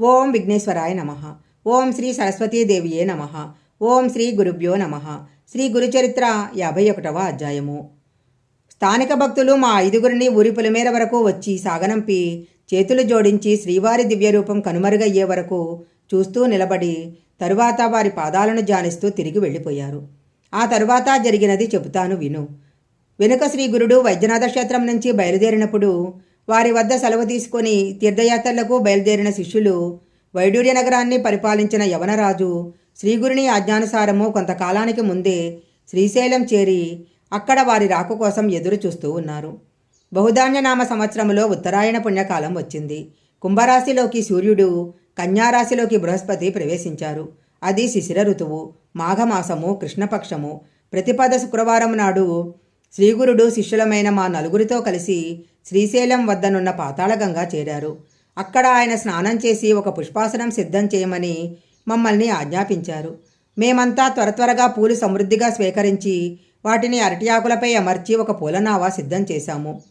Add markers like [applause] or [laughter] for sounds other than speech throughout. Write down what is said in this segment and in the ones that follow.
ఓం విఘ్నేశ్వరాయ నమ. ఓం శ్రీ సరస్వతీదేవియే నమ. ఓం శ్రీ గురుభ్యో నమ. శ్రీ గురుచరిత్ర యాభై ఒకటవ అధ్యాయము. స్థానిక భక్తులు మా ఐదుగురిని ఊరి పులిమేర వరకు వచ్చి సాగనంపి చేతులు జోడించి శ్రీవారి దివ్యరూపం కనుమరుగయ్యే వరకు చూస్తూ నిలబడి తరువాత వారి పాదాలను జానిస్తూ తిరిగి వెళ్ళిపోయారు. ఆ తరువాత జరిగినది చెబుతాను విను. వెనుక శ్రీ గురుడు వైద్యనాథ క్షేత్రం నుంచి బయలుదేరినప్పుడు వారి వద్ద సెలవు తీసుకొని తీర్థయాత్రలకు బయలుదేరిన శిష్యులు వైడూర్య నగరాన్ని పరిపాలించిన యవనరాజు శ్రీగురుని ఆజ్ఞానుసారము కొంతకాలానికి ముందే శ్రీశైలం చేరి అక్కడ వారి రాక కోసం ఎదురు చూస్తూ ఉన్నారు. బహుధాన్యనామ సంవత్సరంలో ఉత్తరాయణ పుణ్యకాలం వచ్చింది. కుంభరాశిలోకి సూర్యుడు కన్యారాశిలోకి బృహస్పతి ప్రవేశించారు. అది శిశిర ఋతువు మాఘమాసము కృష్ణపక్షము. ప్రతిపద శుక్రవారం నాడు శ్రీగురుడు శిష్యులమైన మా నలుగురితో కలిసి శ్రీశైలం వద్దనున్న పాతాళగంగా చేరారు. అక్కడ ఆయన స్నానం చేసి ఒక పుష్పాసనం సిద్ధం చేయమని మమ్మల్ని ఆజ్ఞాపించారు. మేమంతా త్వర త్వరగా పూలు సమృద్ధిగా స్వీకరించి వాటిని అరటి ఆకులపై అమర్చి ఒక పూలనావా సిద్ధం చేశాము.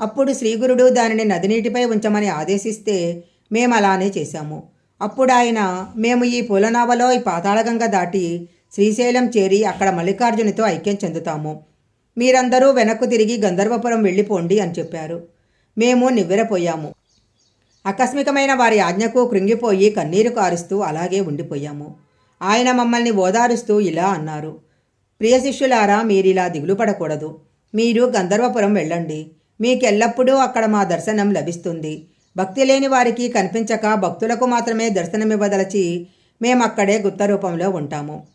అప్పుడు శ్రీగురుడు దానిని నదినీటిపై ఉంచమని ఆదేశిస్తే మేము అలానే చేశాము. అప్పుడు ఆయన మేము ఈ పూలనావలో ఈ పాతాళగంగ దాటి శ్రీశైలం చేరి అక్కడ మల్లికార్జునితో ఐక్యం చెందుతాము. మీరందరూ వెనక్కు తిరిగి గంధర్వపురం వెళ్ళిపోండి అని చెప్పారు. మేము నివ్వెరపోయాము. ఆకస్మికమైన వారి ఆజ్ఞకు కృంగిపోయి కన్నీరు కారుస్తూ అలాగే ఉండిపోయాము. ఆయన మమ్మల్ని ఓదారుస్తూ ఇలా అన్నారు. ప్రియ శిష్యులారా మీరిలా దిగులు పడకూడదు. మీరు గంధర్వపురం వెళ్ళండి. మీకెల్లప్పుడూ అక్కడ మా దర్శనం లభిస్తుంది. భక్తి లేని వారికి కనిపించక భక్తులకు మాత్రమే దర్శనమివ్వదలచి మేమక్కడే గుప్త రూపంలో ఉంటాము.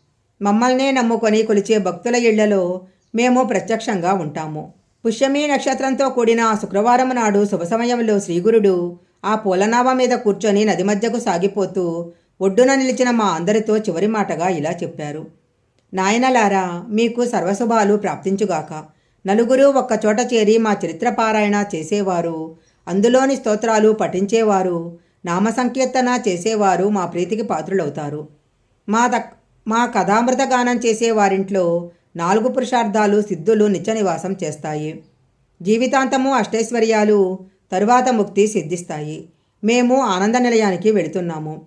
మమ్మల్నే నమ్ముకొని కొలిచే భక్తుల ఇళ్ళలో మేము ప్రత్యక్షంగా ఉంటాము. పుష్యమీ నక్షత్రంతో కూడిన శుక్రవారం నాడు శుభ సమయంలో శ్రీగురుడు ఆ పూలనావ మీద కూర్చొని నది మధ్యకు సాగిపోతూ ఒడ్డున నిలిచిన మా అందరితో చివరి మాటగా ఇలా చెప్పారు. నాయనలారా మీకు సర్వశుభాలు ప్రాప్తించుగాక. నలుగురు ఒక్కచోట చేరి మా చరిత్ర పారాయణ చేసేవారు. అందులోని స్తోత్రాలు పఠించేవారు. నామ సంకీర్తన చేసేవారు మా ప్రీతికి పాత్రులవుతారు. మా దక్ మా కథామృత గానం చేసే వారింట్లో నాలుగు పురుషార్థాలు సిద్ధులు నిత్యనివాసం చేస్తాయి. జీవితాంతము అష్టైశ్వర్యాలు తరువాత ముక్తి సిద్ధిస్తాయి. మేము ఆనంద నిలయానికి వెళుతున్నాము.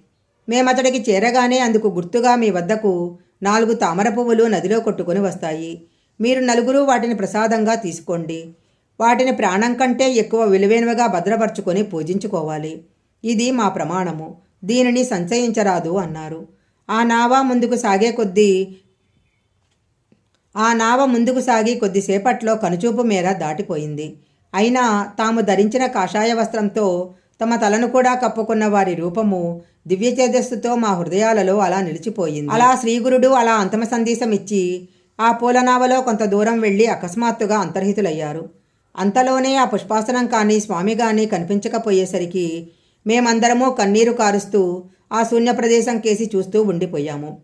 మేమతడికి చేరగానే అందుకు గుర్తుగా మీ వద్దకు నాలుగు తామర పువ్వులు నదిలో కొట్టుకుని వస్తాయి. మీరు నలుగురు వాటిని ప్రసాదంగా తీసుకోండి. వాటిని ప్రాణం కంటే ఎక్కువ విలువైనవిగా భద్రపరుచుకొని పూజించుకోవాలి. ఇది మా ప్రమాణము. దీనిని సంచయించరాదు అన్నారు. ఆ నావా ముందుకు సాగే కొద్దీ ఆ నావ ముందుకు సాగి కొద్దిసేపట్లో కనుచూపు మేర దాటిపోయింది. అయినా తాము ధరించిన కాషాయ వస్త్రంతో తమ తలను కూడా కప్పుకున్న వారి రూపము దివ్య తేజస్సుతో మా హృదయాలలో అలా నిలిచిపోయింది. అలా శ్రీగురుడు అలా అంతమ సందేశం ఇచ్చి ఆ పూలనావలో కొంత దూరం వెళ్ళి అకస్మాత్తుగా అంతర్హితులయ్యారు. అంతలోనే ఆ పుష్పాసనం కానీ స్వామి కానీ కనిపించకపోయేసరికి మేమందరము కన్నీరు కారుస్తూ ఆ శూన్య ప్రదేశం కేసి చూస్తూ ఉండిపోయాము.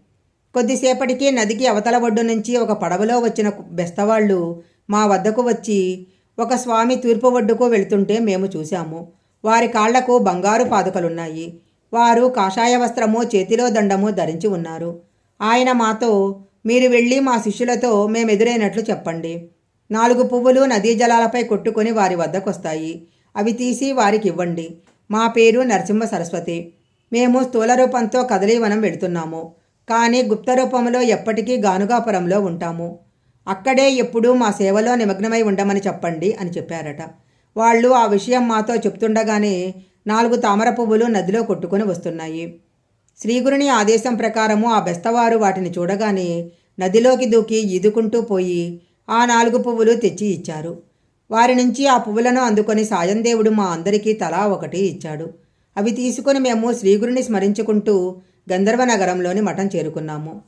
కొద్దిసేపటికి నదికి అవతల ఒడ్డు నుంచి ఒక పడవలో వచ్చిన బెస్తవాళ్ళు మా వద్దకు వచ్చి ఒక స్వామి తూర్పు ఒడ్డుకు వెళుతుంటే మేము చూశాము. వారి కాళ్ళకు బంగారు పాదుకలున్నాయి. వారు కాషాయ వస్త్రము చేతిలో దండము ధరించి ఉన్నారు. ఆయన మాతో మీరు వెళ్ళి మా శిష్యులతో మేమెదురైనట్లు చెప్పండి. నాలుగు పువ్వులు నదీ జలాలపై కొట్టుకొని వారి వద్దకొస్తాయి. అవి తీసి వారికి ఇవ్వండి. మా పేరు నరసింహ సరస్వతి. మేము స్థూల రూపంతో కదలీవనం వెళుతున్నాము. కానీ గుప్త రూపంలో ఎప్పటికీ గానుగాపురంలో ఉంటాము. అక్కడే ఎప్పుడూ మా సేవలో నిమగ్నమై ఉండమని చెప్పండి అని చెప్పారట. వాళ్ళు ఆ విషయం మాతో చెప్తుండగానే నాలుగు తామర పువ్వులు నదిలో కొట్టుకుని వస్తున్నాయి. శ్రీగురుని ఆదేశం ప్రకారము ఆ బెస్తవారు వాటిని చూడగానే నదిలోకి దూకి ఈదుకుంటూ పోయి ఆ నాలుగు పువ్వులు తెచ్చి ఇచ్చారు. వారి నుంచి ఆ పువ్వులను అందుకొని సాయందేవుడు మా అందరికీ తలా ఒకటి ఇచ్చాడు. అవి తీసుకొని మేము శ్రీగురుని స్మరించుకుంటూ గంధర్వ నగరంలోని మఠం చేరుకున్నాము.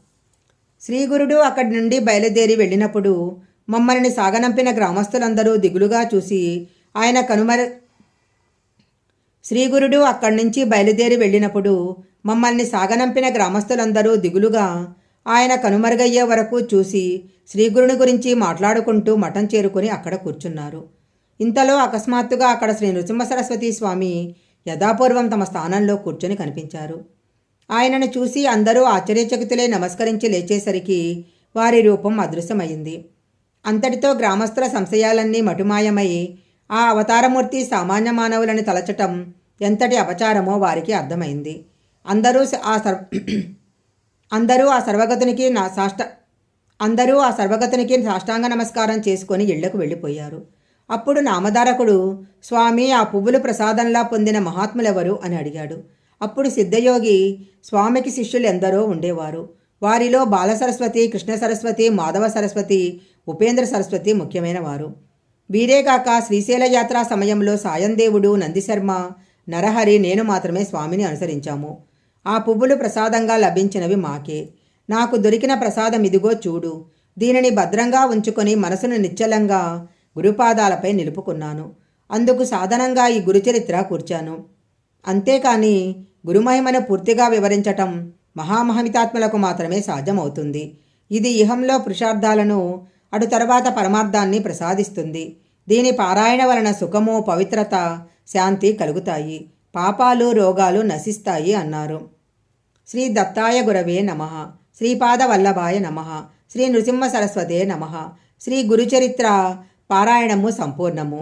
శ్రీగురుడు అక్కడి నుండి బయలుదేరి వెళ్ళినప్పుడు మమ్మల్ని సాగనంపిన గ్రామస్తులందరూ దిగులుగా చూసి ఆయన కనుమర శ్రీగురుడు అక్కడి నుంచి బయలుదేరి వెళ్ళినప్పుడు మమ్మల్ని సాగనంపిన గ్రామస్తులందరూ దిగులుగా ఆయన కనుమరుగయ్యే వరకు చూసి శ్రీగురుని గురించి మాట్లాడుకుంటూ మఠం చేరుకుని అక్కడ కూర్చున్నారు. ఇంతలో అకస్మాత్తుగా అక్కడ శ్రీ నృసింహ సరస్వతి స్వామి యథాపూర్వం తమ స్థానంలో కూర్చొని కనిపించారు. ఆయనను చూసి అందరూ ఆశ్చర్యచకితులై నమస్కరించి లేచేసరికి వారి రూపం అదృశ్యమైంది. అంతటితో గ్రామస్తుల సంశయాలన్నీ మటుమాయమై ఆ అవతారమూర్తి సామాన్య మానవులను తలచటం ఎంతటి అపచారమో వారికి అర్థమైంది. అందరూ ఆ సర్ [clears throat] అందరూ ఆ సర్వగతునికి నా సాష్ట అందరూ ఆ సర్వగతునికి సాష్టాంగ నమస్కారం చేసుకొని ఇళ్ళకు వెళ్ళిపోయారు. అప్పుడు నామధారకుడు స్వామి ఆ పువ్వులు ప్రసాదంలా పొందిన మహాత్ములెవరు? అని అడిగాడు. అప్పుడు సిద్ధయోగి స్వామికి శిష్యులు ఎందరో ఉండేవారు. వారిలో బాల సరస్వతి కృష్ణ సరస్వతి మాధవ సరస్వతి ఉపేంద్ర సరస్వతి ముఖ్యమైన వారు వీరేగాక శ్రీశైల యాత్ర సమయంలో సాయందేవుడు నందిశర్మ నరహరి నేను మాత్రమే స్వామిని అనుసరించాము. ఆ పువ్వులు ప్రసాదంగా లభించినవి మాకే. నాకు దొరికిన ప్రసాదం ఇదిగో చూడు. దీనిని భద్రంగా ఉంచుకొని మనసును నిశ్చలంగా గురుపాదాలపై నిలుపుకున్నాను. అందుకు సాధనంగా ఈ గురుచరిత్ర కూర్చాను. అంతేకాని గురుమహిమను పూర్తిగా వివరించటం మహామహమితాత్మలకు మాత్రమే సాధ్యమవుతుంది. ఇది ఇహంలో పురుషార్థాలను అటు తర్వాత పరమార్థాన్ని ప్రసాదిస్తుంది. దీని పారాయణ వలన సుఖము పవిత్రత శాంతి కలుగుతాయి. పాపాలు రోగాలు నశిస్తాయి అన్నారు. శ్రీ దత్తాయ గురవే నమ. శ్రీపాద వల్లభాయ నమ. శ్రీ నృసింహ సరస్వతే నమ. శ్రీ గురుచరిత్ర పారాయణము సంపూర్ణము.